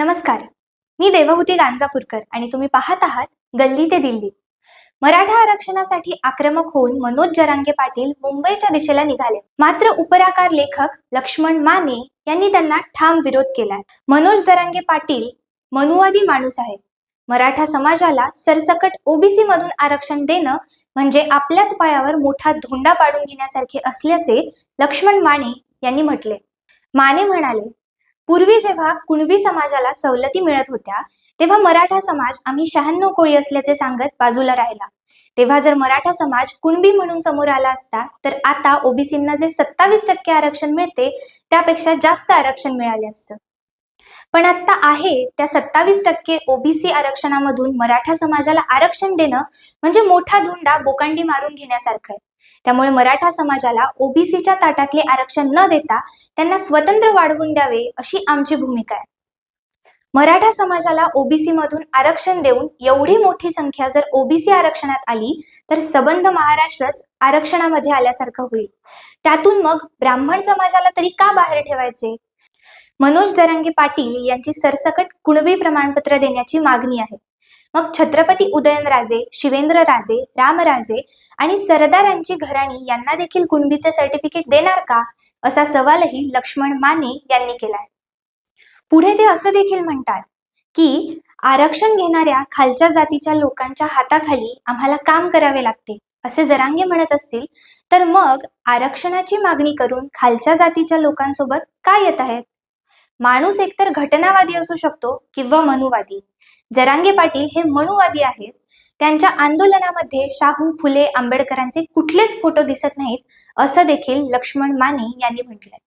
नमस्कार. मी देवहूती गांजापूरकर आणि तुम्ही पाहत आहात गल्ली ते दिल्ली. मराठा आरक्षणासाठी आक्रमक होऊन मनोज जरांगे पाटील मुंबईच्या दिशेला निघाले. मात्र उपराकार लेखक लक्ष्मण माने यांनी त्यांना ठाम विरोध केलाय. मनोज जरांगे पाटील मनुवादी माणूस आहे मराठा समाजाला सरसकट ओबीसी मधून आरक्षण देणं म्हणजे आपल्याच पायावर मोठा धोंडा पाडून घेण्यासारखे असल्याचे लक्ष्मण माने यांनी म्हटले. माने म्हणाले पूर्वी जेव्हा कुणबी समाजाला सवलती मिळत होत्या तेव्हा मराठा समाज आम्ही शहाण्णव कोळी असल्याचे सांगत बाजूला राहिला. तेव्हा जर मराठा समाज कुणबी म्हणून समोर आला असता तर आता ओबीसींना जे सत्तावीस टक्के आरक्षण मिळते त्यापेक्षा जास्त आरक्षण मिळाले असतं. पण आता आहे त्या सत्तावीस टक्के ओबीसी आरक्षणामधून मराठा समाजाला आरक्षण देणं म्हणजे मोठा धोंडा बोकांडी मारून घेण्यासारखं आहे. त्यामुळे मराठा समाजाला ओबीसीच्या ताटातले आरक्षण न देता त्यांना स्वतंत्र वाढवून द्यावे अशी आमची भूमिका आहे. मराठा समाजाला ओबीसी मधून आरक्षण देऊन एवढी मोठी संख्या जर ओबीसी आरक्षणात आली तर सबंध महाराष्ट्रच आरक्षणामध्ये आल्यासारखं होईल. त्यातून मग ब्राह्मण समाजाला तरी का बाहेर ठेवायचे? मनोज जरांगे पाटील यांची सरसकट कुणबी प्रमाणपत्र देण्याची मागणी आहे. मग छत्रपती उदयनराजे शिवेंद्रराजे रामराजे आणि सरदारांची घराणी यांना देखील कुणबीचे सर्टिफिकेट देणार का? असा सवालही लक्ष्मण माने यांनी केलाय. पुढे ते असं देखील म्हणतात की आरक्षण घेणाऱ्या खालच्या जातीच्या लोकांच्या हाताखाली आम्हाला काम करावे लागते असे जरांगे म्हणत असतील. तर मग आरक्षणाची मागणी करून खालच्या जातीच्या लोकांसोबत काय येत आहेत माणूस एकतर घटनावादी असू शकतो किंवा मनुवादी. जरांगे पाटील हे मनुवादी आहेत. त्यांच्या आंदोलनामध्ये शाहू फुले आंबेडकरांचे कुठलेच फोटो दिसत नाहीत असं देखील लक्ष्मण माने यांनी म्हटलंय.